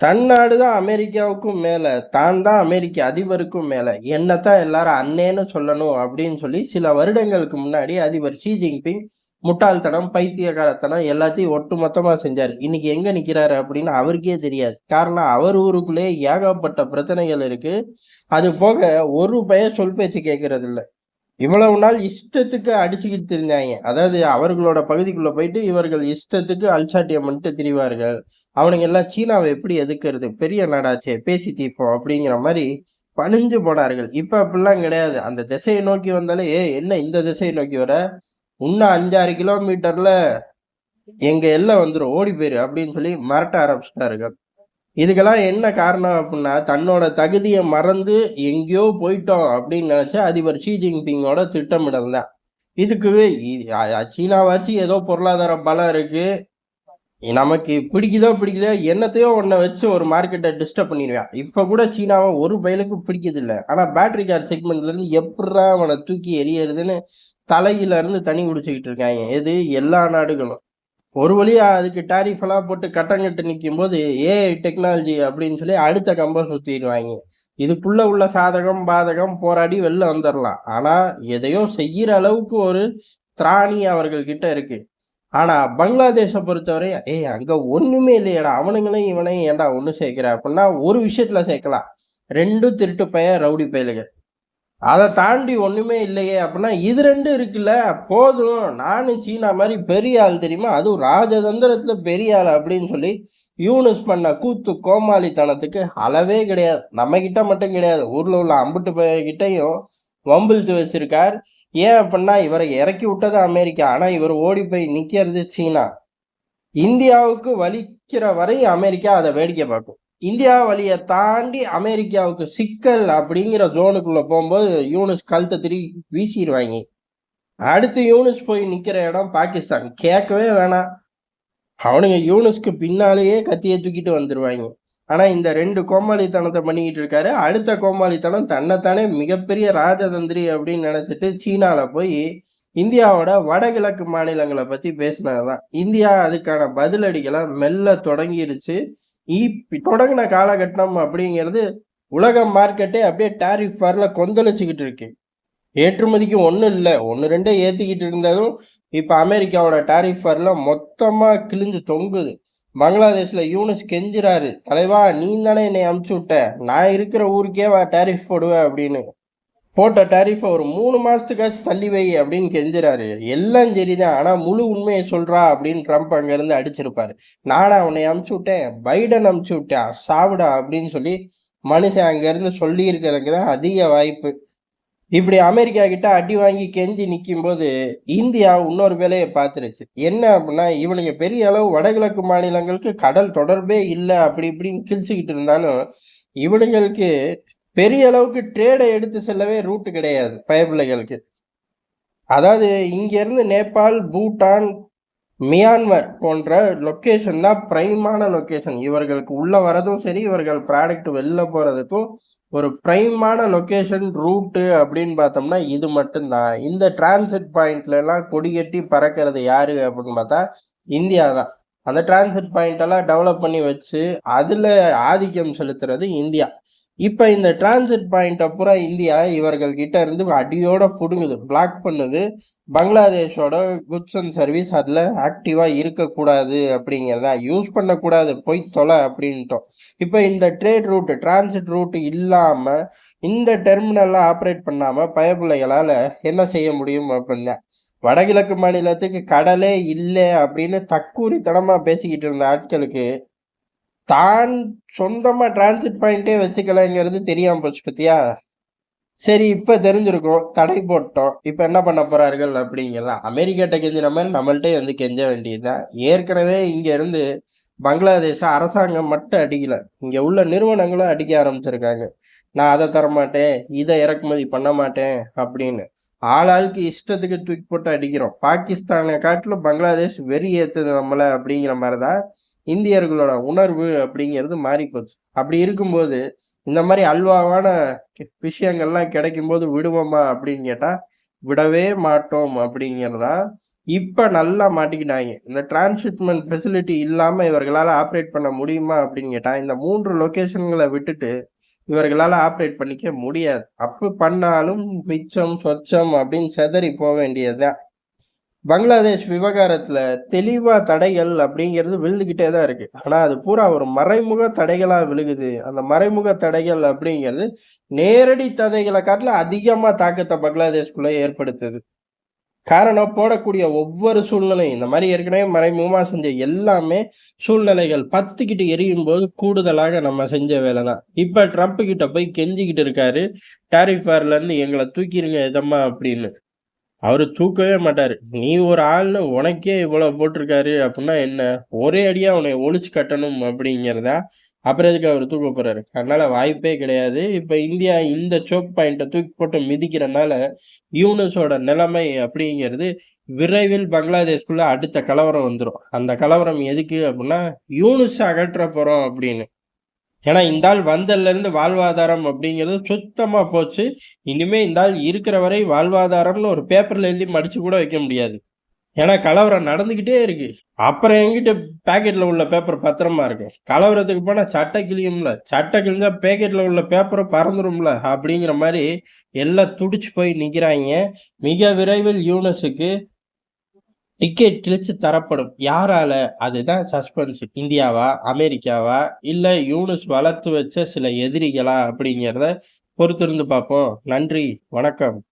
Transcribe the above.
தன் நாடு தான் அமெரிக்காவுக்கும் மேலே தான் தான் அமெரிக்க அதிபருக்கும் மேலே. என்னத்தான் எல்லாரும் அண்ணேன்னு சொல்லணும் அப்படின்னு சொல்லி சில வருடங்களுக்கு முன்னாடி அதிபர் ஷி ஜின்பிங் முட்டாள்தனம் பைத்தியக்காரத்தனம் எல்லாத்தையும் ஒட்டு மொத்தமா செஞ்சார். இன்னைக்கு எங்க நிக்கிறாரு அப்படின்னு அவருக்கே தெரியாது. காரணம் அவர் ஊருக்குள்ளே ஏகப்பட்ட பிரச்சனைகள் இருக்கு. அது போக ஒரு பய சொல் பேச்சு கேட்கறது இல்லை இவ்வளவு நாள் இஷ்டத்துக்கு அடிச்சுக்கிட்டு இருந்தாங்க. அதாவது அவர்களோட பகுதிக்குள்ள போயிட்டு இவர்கள் இஷ்டத்துக்கு அல்சாட்டியம் பண்ணிட்டு திரிவார்கள். அவனுங்க எல்லாம் சீனாவை எப்படி எதுக்குறது பெரிய நாடாச்சே பேசி தீர்ப்போம் அப்படிங்கிற மாதிரி பணிஞ்சு போனார்கள். இப்ப அப்படிலாம் கிடையாது. அந்த திசையை நோக்கி வந்தாலே ஏ என்ன இந்த திசையை நோக்கி வர? இன்னும் அஞ்சாறு கிலோமீட்டர்ல எங்க எல்லாம் வந்துடும் ஓடி போயிரு அப்படின்னு சொல்லி மிரட்ட ஆரம்பிச்சிட்டார்கள். இதுக்கெல்லாம் என்ன காரணம் அப்படின்னா தன்னோட தகுதியை மறந்து எங்கேயோ போயிட்டோம் அப்படின்னு நினச்சா அதிபர் ஷி ஜின்பிங்கோட திட்டமிடல் தான் இதுக்கு இ- சீனாவாச்சு ஏதோ பொருளாதார பலம் இருக்கு. நமக்கு பிடிக்குதோ பிடிக்குதோ என்னத்தையோ ஒன்றை வச்சு ஒரு மார்க்கெட்டை டிஸ்டர்ப் பண்ணிடுவேன் இப்போ கூட சீனாவை ஒரு பயிலுக்கு பிடிக்கிறது இல்லை ஆனால் பேட்டரி கார் செக்மெண்ட்லேருந்து எப்படா அவனை தூக்கி எரியறதுன்னு தலையிலேருந்து தண்ணி குடிச்சிக்கிட்டு இருக்காங்க. எது எல்லா நாடுகளும். ஒரு வழியாக அதுக்கு டாரிஃப் எல்லாம் போட்டு கட்டங்கட்டு நிற்கும் போது ஏஐ டெக்னாலஜி அப்படின்னு சொல்லி அடுத்த கம்பம் சுற்றிடுவாங்க இதுக்குள்ள உள்ள சாதகம் பாதகம் போராடி வெளில வந்துடலாம் ஆனால் எதையோ செய்கிற அளவுக்கு ஒரு திராணி அவர்கள்கிட்ட இருக்குது இருக்கு. பங்களாதேஷை பொறுத்தவரை ஏய் அங்கே ஒன்றுமே இல்லையடா. அவனுங்களையும் இவனையும் ஏன்டா ஒன்று சேர்க்கிற? அப்படின்னா ஒரு விஷயத்தில் சேர்க்கலாம். ரெண்டும் திருட்டு பையன் ரவுடி பயலுக அதை தாண்டி ஒன்றுமே இல்லையே அப்படின்னா இது ரெண்டும் இருக்குல்ல. போதும். நானும் சீனா மாதிரி பெரிய ஆள் தெரியுமா? அதுவும் ராஜதந்திரத்தில் பெரிய ஆள் அப்படின்னு சொல்லி யூனிஸ் பண்ண கூத்து கோமாளித்தனத்துக்கு அளவே கிடையாது. நம்ம கிட்ட மட்டும் கிடையாது. ஊரில் உள்ள அம்புட்டு கிட்டையும் வம்பிழ்த்து வச்சிருக்கார். ஏன் அப்படின்னா இவரை இறக்கி விட்டது அமெரிக்கா. ஆனால் இவர் ஓடி போய் நிற்கிறது சீனா. இந்தியாவுக்கு வலிக்கிற வரை அமெரிக்கா அதை வேடிக்கை பார்க்கும். இந்தியா வழியை தாண்டி அமெரிக்காவுக்கு சிக்கல் அப்படிங்கிற ஜோனுக்குள்ள போகும்போது யூனிஸ் கழுத்தை திருப்பி வீசிடுவாங்க அடுத்து யூனிஸ் போய் நிற்கிற இடம் பாகிஸ்தான். கேட்கவே வேணாம். அவனுங்க யூனிஸ்க்கு பின்னாலேயே கத்தியை தூக்கிட்டு வந்துடுவாங்க ஆனால் இந்த ரெண்டு கோமாளித்தனத்தை பண்ணிக்கிட்டு இருக்காரு. அடுத்த கோமாளித்தனம் தன்னைத்தானே மிகப்பெரிய ராஜதந்திரி அப்படின்னு நினச்சிட்டு சீனாவில் போய் இந்தியாவோட வடகிழக்கு மாநிலங்களை பத்தி பேசினதுதான் இந்தியா அதுக்கான பதிலடிகளை மெல்ல தொடங்கிருச்சு. தொடங்கின காலகட்டம் அப்படிங்கிறது உலக மார்க்கெட்டே அப்படியே டாரிஃப் வரல கொந்தளிச்சுக்கிட்டு இருக்கு. ஏற்றுமதிக்கு ஒன்றும் இல்லை. ஒன்று ரெண்டே ஏற்றிக்கிட்டு இருந்ததும் இப்போ அமெரிக்காவோட டாரிஃப் வரல மொத்தமாக கிழிஞ்சு தொங்குது. பங்களாதேஷ்ல யூனிஸ் கெஞ்சுறாரு. தலைவா நீ தானே என்னை அமுச்சு விட்ட. நான் இருக்கிற ஊருக்கே வா டாரிஃப் போடுவேன் அப்படின்னு. போட்ட டேரிஃபை ஒரு மூணு மாதத்துக்காச்சும் தள்ளி வை அப்படின்னு கெஞ்சுறாரு. எல்லாம் சரிதான். ஆனால் முழு உண்மையை சொல்கிறா அப்படின்னு ட்ரம்ப் அங்கேருந்து அடிச்சிருப்பார். நானே அவனை அமுச்சு விட்டேன் பைடன் அமுச்சு விட்டேன் சாவிடா அப்படின்னு சொல்லி மனுஷன் அங்கேருந்து சொல்லியிருக்கிறதுக்கு தான் அதிக வாய்ப்பு. இப்படி அமெரிக்கா கிட்ட அடி வாங்கி கெஞ்சி நிற்கும் போது இந்தியா இன்னொரு வேலையை பார்த்துருச்சு. என்ன அப்படின்னா இவனுங்க பெரிய அளவு வடகிழக்கு மாநிலங்களுக்கு கடல் தொடர்பே இல்லை. அப்படி இப்படின்னு கிழிச்சுக்கிட்டு இருந்தாலும் இவனுங்களுக்கு பெரிய அளவுக்கு ட்ரேடை எடுத்து செல்லவே ரூட்டு கிடையாது பயப்பிள்ளைகளுக்கு. அதாவது இங்கேருந்து நேபாள் பூட்டான் மியான்மர் போன்ற லொக்கேஷன் தான் பிரைமான லொக்கேஷன் இவர்களுக்கு உள்ளே வரதும் சரி இவர்கள் ப்ராடக்ட் வெளில போகிறதுக்கும் ஒரு பிரைமான லொக்கேஷன் ரூட்டு அப்படின்னு பார்த்தோம்னா இது மட்டும்தான். இந்த டிரான்சிட் பாயிண்ட்லலாம் கொடி கட்டி பறக்கிறது யாரு அப்படின்னு பார்த்தா இந்தியா தான். அந்த டிரான்சிட் பாயிண்ட் எல்லாம் டெவலப் பண்ணி வச்சு அதில் ஆதிக்கம் செலுத்துறது இந்தியா. இப்போ இந்த டிரான்சிட் பாயிண்ட் அப்புறம் இந்தியா இவர்கள் கிட்ட இருந்து அடியோட புடுங்குது. பிளாக் பண்ணுது. பங்களாதேஷோட குட்ஸ் அண்ட் சர்வீஸ் அதில் ஆக்டிவாக இருக்கக்கூடாது அப்படிங்கிறதா யூஸ் பண்ணக்கூடாது. போய் தொலை அப்படின்ட்டோம். இப்போ இந்த ட்ரேட் ரூட் டிரான்சிட் ரூட் இல்லாமல் இந்த டெர்மினலில் ஆப்ரேட் பண்ணாமல் பயப்பிள்ளைகளால் என்ன செய்ய முடியும் அப்படின்னா வடகிழக்கு மாநிலத்துக்கு கடலே இல்லை அப்படின்னு தக்கூரித்தனமாக பேசிக்கிட்டு இருந்த ஆட்களுக்கு தான் சொந்தமாக டிரான்சிட் பாயிண்ட்டே வச்சுக்கலைங்கிறது தெரியாமல் போச்சு பத்தியா? சரி இப்போ தெரிஞ்சிருக்கும். தடை போட்டோம். இப்போ என்ன பண்ண போறார்கள் அப்படிங்கிறதான் அமெரிக்காட்ட கெஞ்சின மாதிரி நம்மள்ட்டே வந்து கெஞ்ச வேண்டியதுதான். ஏற்கனவே இங்க இருந்து பங்களாதேஷ அரசாங்கம் மட்டும் அடிக்கலை. இங்கே உள்ள நிறுவனங்களும் அடிக்க ஆரம்பிச்சிருக்காங்க. நான் அதை தரமாட்டேன் இதை இறக்குமதி பண்ண மாட்டேன் அப்படின்னு. ஆளாளுக்கு இஷ்டத்துக்கு தூக்கி போட்டு அடிக்கிறோம். பாகிஸ்தானை காட்டிலும் பங்களாதேஷ் வெறி ஏற்றுது நம்மளை அப்படிங்கிற மாதிரி தான் இந்தியர்களோட உணர்வு அப்படிங்கிறது மாறி போச்சு அப்படி இருக்கும்போது இந்த மாதிரி அல்வாவான விஷயங்கள்லாம் கிடைக்கும்போது விடுவோமா அப்படின்னு கேட்டால் விடவே மாட்டோம் அப்படிங்கிறதான் இப்போ நல்லா மாட்டிக்கிட்டாங்க. இந்த டிரான்ஸ்ஷிப்மெண்ட் ஃபெசிலிட்டி இல்லாமல் இவர்களால் ஆப்ரேட் பண்ண முடியுமா அப்படின்னு கேட்டால் இந்த மூன்று லொக்கேஷன்களை விட்டுட்டு இவர்களால் ஆப்ரேட் பண்ணிக்க முடியாது. அப்போ பண்ணாலும் மிச்சம் சொச்சம் அப்படின்னு செதறி போக வேண்டியதுதான். பங்களாதேஷ் விவகாரத்தில் தெளிவாக தடைகள் அப்படிங்கிறது விழுந்துக்கிட்டே தான் இருக்குது ஆனால் அது பூரா ஒரு மறைமுக தடைகளாக விழுகுது. அந்த மறைமுக தடைகள் அப்படிங்கிறது நேரடி தடைகளை காட்டில அதிகமாக தாக்கத்தை பங்களாதேஷ்குள்ளே ஏற்படுத்துது. காரணம் போடக்கூடிய ஒவ்வொரு சூழ்நிலையும் இந்த மாதிரி ஏற்கனவே மறைமுகமா செஞ்ச எல்லாமே சூழ்நிலைகள் பத்துக்கிட்டு எரியும் போது கூடுதலாக நம்ம செஞ்ச வேலை தான் இப்ப ட்ரம்ப் கிட்ட போய் கெஞ்சிக்கிட்டு இருக்காரு டாரிஃபார்ல இருந்து எங்களை தூக்கிடுங்க எதம்மா அப்படின்னு. அவரு தூக்கவே மாட்டாரு. நீ ஒரு ஆள்னு உனக்கே இவ்வளவு போட்டிருக்காரு அப்படின்னா என்ன? ஒரே அடியா உன்னை ஒழிச்சு கட்டணும் அப்படிங்கிறதா அப்புறம் எதுக்கு அவர் தூக்க போறாரு? அதனால வாய்ப்பே கிடையாது. இப்ப இந்தியா இந்த சோக் பாயிண்ட்டை தூக்கி போட்டு மிதிக்கிறனால யூனஸோட நிலைமை அப்படிங்கிறது விரைவில் பங்களாதேஷ்குள்ள அடுத்த கலவரம் வந்துடும் அந்த கலவரம் எதுக்கு அப்படின்னா யூனிஸ் அகற்ற போறோம் அப்படின்னு. ஏன்னா இந்த ஆள் வந்ததுல இருந்து வாழ்வாதாரம் அப்படிங்கிறது சுத்தமா போச்சு. இனிமே இந்த ஆள் இருக்கிற வரை வாழ்வாதாரம்னு ஒரு பேப்பர்ல எழுதி மடிச்சு கூட வைக்க முடியாது. ஏன்னா கலவரம் நடந்துக்கிட்டே இருக்கு. அப்புறம் எங்கிட்ட பேக்கெட்ல உள்ள பேப்பர் பத்திரமா இருக்கும். கலவரத்துக்கு போனா சட்டை கிழியும்ல. சட்டை கிழிஞ்சா பேக்கெட்ல உள்ள பேப்பரும் பறந்துரும்ல. அப்படிங்கிற மாதிரி எல்லாம் துடிச்சு போய் நிக்கிறாங்க. மிக விரைவில் யூனஸுக்கு டிக்கெட் கிழிச்சு தரப்படும். யாரால? அதுதான் சஸ்பென்ஸ் இந்தியாவா? அமெரிக்காவா? இல்ல யூனஸ் வளர்த்து வச்ச சில எதிரிகளா? அப்படிங்கிறத பொறுத்திருந்து பார்ப்போம். நன்றி. வணக்கம்.